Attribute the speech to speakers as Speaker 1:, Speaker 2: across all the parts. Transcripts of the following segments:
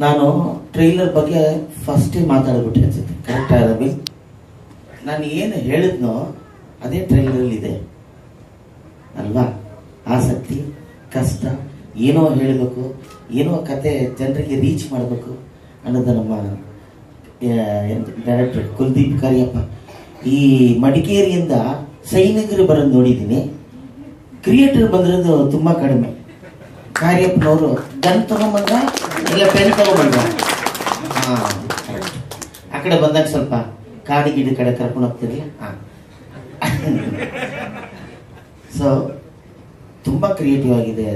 Speaker 1: ನಾನು ಟ್ರೈಲರ್ ಬಗ್ಗೆ ಫಸ್ಟೇ ಮಾತಾಡ್ಬಿಟ್ಟೆ ಅನ್ಸುತ್ತೆ. ಕರೆಕ್ಟ್ ರವಿ? ನಾನು ಏನು ಹೇಳಿದ್ನೋ ಅದೇ ಟ್ರೈಲರಲ್ಲಿದೆ ಅಲ್ವಾ? ಆಸಕ್ತಿ, ಕಷ್ಟ, ಏನೋ ಹೇಳಬೇಕು, ಏನೋ ಕತೆ ಜನರಿಗೆ ರೀಚ್ ಮಾಡಬೇಕು ಅನ್ನೋದು ನಮ್ಮ ಡೈರೆಕ್ಟರ್ ಕುಲ್ದೀಪ್ ಕರಿಯಪ್ಪ. ಈ ಮಡಿಕೇರಿಯಿಂದ ಸೈನಿಕರು ಬರೋದು ನೋಡಿದ್ದೀನಿ. ಕ್ರಿಯೇಟರ್ ಬಂದಿರೋದು ತುಂಬ ಕಡಿಮೆ. ಕಾರ್ಯಪ್ಪನವರು ಗನ್ ತಗೊಂಬಂದ ಇಲ್ಲ ಪೆನ್ ತಗೊಂಬಂದ ಹಾ ಆ ಕಡೆ ಬಂದಾಗ ಸ್ವಲ್ಪ ಕಾಡು ಗಿಡ ಕಡೆ ಕರ್ಕೊಂಡು ಹೋಗ್ತಿರಲಿಲ್ಲ ಹಾ. ಸೊ ತುಂಬ ಕ್ರಿಯೇಟಿವ್ ಆಗಿದೆ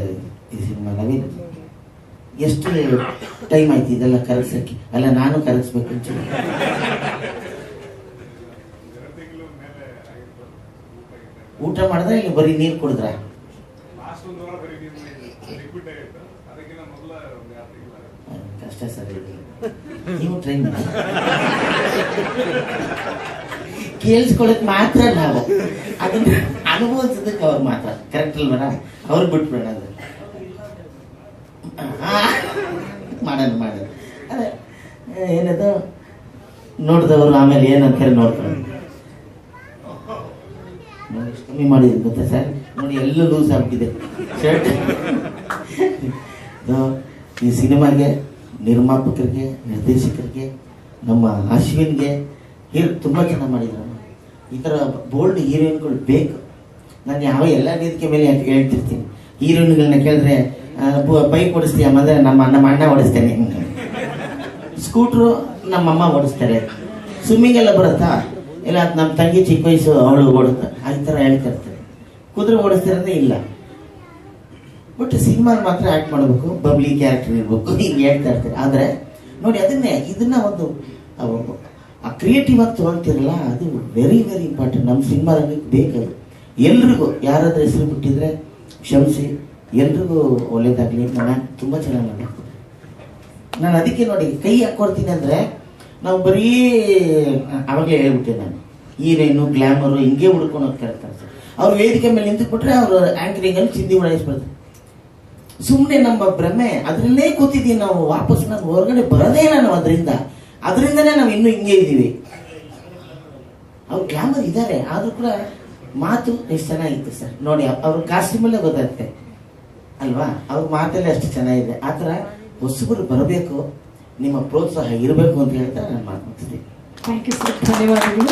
Speaker 1: ಈ ಸಿನಿಮಾ. ನವೀನ್, ಎಷ್ಟು ಟೈಮ್ ಆಯ್ತು ಇದೆಲ್ಲ ಕರಗಿಸಕ್ಕೆ ಅಲ್ಲ, ನಾನು ಕರಗಿಸ್ಬೇಕು ಅಂತ ಊಟ ಮಾಡಿದ್ರೆ ಇಲ್ಲಿ ಬರೀ ನೀರು ಕುಡಿದ್ರ
Speaker 2: ಲಾಸ್ಟ್ ಒಂದು ವಾರ ಬರೀ ನೀವು ರಿಪೀಟ್ ಆಗಿತ್ತು ಅದಕ್ಕಿಂತ ಮೊದಲ ಒಂದು ಎರಡು ತಿಂಗಳ
Speaker 1: ಕಷ್ಟ ಸರ್ ನೀವು ಟ್ರೈನ್ ಕೇಳಿಸ್ಕೊಳಕ್ ಮಾತ್ರ ನಾವು ಅದನ್ನ ಅನುಭವಿಸೋದಕ್ಕೆ ಅವ್ರು ಮಾತ್ರ ಕರೆಕ್ಟ್ ಅಲ್ವರ ಅವ್ರು ಬಿಟ್ಬಿಡ ಅದು ಆ, ಮಾಡೋಣ ಮಾಡೋಣ ಅದೇ ಏನದು ನೋಡಿದವರು ಆಮೇಲೆ ಏನಂತಾರೆ ನೋಡ್ತಾರೆ ಕಮ್ಮಿ ಮಾಡಿದ್ರು ಗೊತ್ತಾ ಸರ್ ನೋಡಿ ಎಲ್ಲ ಲೂಸ್ ಆಗ್ತಿದೆ ಶರ್ಟ್ ಈ ಸಿನಿಮಾಗೆ ನಿರ್ಮಾಪಕರಿಗೆ, ನಿರ್ದೇಶಕರಿಗೆ, ನಮ್ಮ ಅಶ್ವಿನ್ಗೆ ಹೀರೋ ತುಂಬ ಚೆನ್ನಾಗಿ ಮಾಡಿದ್ರು. ಈ ಥರ ಬೋಲ್ಡ್ ಹೀರೋಯಿನ್ಗಳು ಬೇಕು. ನಾನು ಯಾವ ಎಲ್ಲ ವೇದಿಕೆ ಮೇಲೆ ಹೇಳ್ತಿರ್ತೀನಿ. ಹೀರೋಯಿನ್ಗಳನ್ನ ಕೇಳಿದ್ರೆ ಬೈಕ್ ಓಡಿಸ್ತೀಯ ಅಂದರೆ ನಮ್ಮ ನಮ್ಮ ಅಣ್ಣ ಓಡಿಸ್ತೇನೆ. ಸ್ಕೂಟ್ರು ನಮ್ಮಮ್ಮ ಓಡಿಸ್ತಾರೆ. ಸ್ವಿಮ್ಮಿಂಗ್ ಎಲ್ಲ ಬರುತ್ತಾ? ಇಲ್ಲ ನಮ್ಮ ತಂಗಿ ಚಿಕ್ಕ ವಯಸ್ಸು ಅವಳು ಓಡುತ್ತೆ? ಆ ಥರ ಹೇಳ್ತಿರ್ತಾರೆ. ಕುದುರೆ ಓಡಿಸ್ತಿರೋದೇ ಇಲ್ಲ. ಬಟ್ ಸಿನಿಮಾ ಮಾತ್ರ ಆಕ್ಟ್ ಮಾಡಬೇಕು. ಬಬ್ಲಿ ಕ್ಯಾರೆಕ್ಟರ್ ಇರಬೇಕು. ಹಿಂಗೆ ಹೇಳ್ತಾ ಇರ್ತಾರೆ. ಆದರೆ, ನೋಡಿ, ಅದನ್ನೇ, ಇದನ್ನ ಒಂದು, ಆ ಕ್ರಿಯೇಟಿವ್ ಆಗಿ ತೊಗೊಳ್ತಿರಲ್ಲ, ಅದು ವೆರಿ ವೆರಿ ಇಂಪಾರ್ಟೆಂಟ್ ನಮ್ಮ ಸಿನಿಮಾ ರಂಗಕ್ಕೆ ಬೇಕದು ಎಲ್ರಿಗೂ, ಯಾರಾದ್ರೂ ಹೆಸರು ಬಿಟ್ಟಿದ್ರೆ, ಕ್ಷಮಿಸಿ. ಎಲ್ರಿಗೂ ಒಳ್ಳೇದಾಗ್ಲಿ. ನಾನು ತುಂಬ ಚೆನ್ನಾಗಿ ಮಾಡಬೇಕು. ನಾನು ಅದಕ್ಕೆ ನೋಡಿ, ಕೈ ಹಾಕೊಡ್ತೀನಿ ಅಂದ್ರೆ, ನಾವು ಬರೀ, ಅವಾಗಲೇ ಹೇಳ್ಬಿಟ್ಟೆ ನಾನು. ಹೀರೋಯಿನು ಗ್ಲಾಮರು ಹಿಂಗೆ ಹುಡ್ಕೊಂಡು ಹೋಗ್ತಾ ಇರ್ತಾರೆ ಅವ್ರು ವೇದಿಕೆ ಮೇಲೆ ನಿಂತು ನಿಂತುಬಿಟ್ರೆ ಅವರು ಆಂಕರಿಂಗ್ ಅಲ್ಲಿ ಚಿಂದಿ ಉಡಾಯಿಸ್ಬಿಡ್ತಾರೆ ಸುಮ್ಮನೆ ನಮ್ಮ ಭ್ರಮೆ, ಅದರಲ್ಲೇ ಕೂತಿದ್ದೀವಿ ನಾವು. ವಾಪಸ್ ನಾನು ಹೊರಗಡೆ ಬರೋದೇ ನಾವು ಅದರಿಂದ. ಅದರಿಂದನೇ ನಾವು ಇನ್ನೂ ಹಿಂಗೆ ಇದ್ದೀವಿ. ಅವ್ರು ಗ್ಲಾಮರ್ ಇದ್ದಾರೆ. ಆದರೂ ಕೂಡ ಮಾತು ಎಷ್ಟು ಚೆನ್ನಾಗಿತ್ತು ಸರ್. ನೋಡಿ ಅವ್ರ ಕಾಸ್ಟ್ಯೂಮಲ್ಲೇ ಗೊತ್ತಾಗುತ್ತೆ. ಅಲ್ವಾ? ಅವ್ರ ಮಾತಲ್ಲೇ ಅಷ್ಟು ಚೆನ್ನಾಗಿದೆ. ಆ ಥರ ಹೊಸಬರು ಬರಬೇಕು. ನಿಮ್ಮ ಪ್ರೋತ್ಸಾಹ ಇರಬೇಕು ಅಂತ ಹೇಳ್ತಾ ನಾನು ಮಾತಾಡ್ತೀನಿ
Speaker 3: ಥ್ಯಾಂಕ್ ಯು ಸರ್ ಧನ್ಯವಾದಗಳು.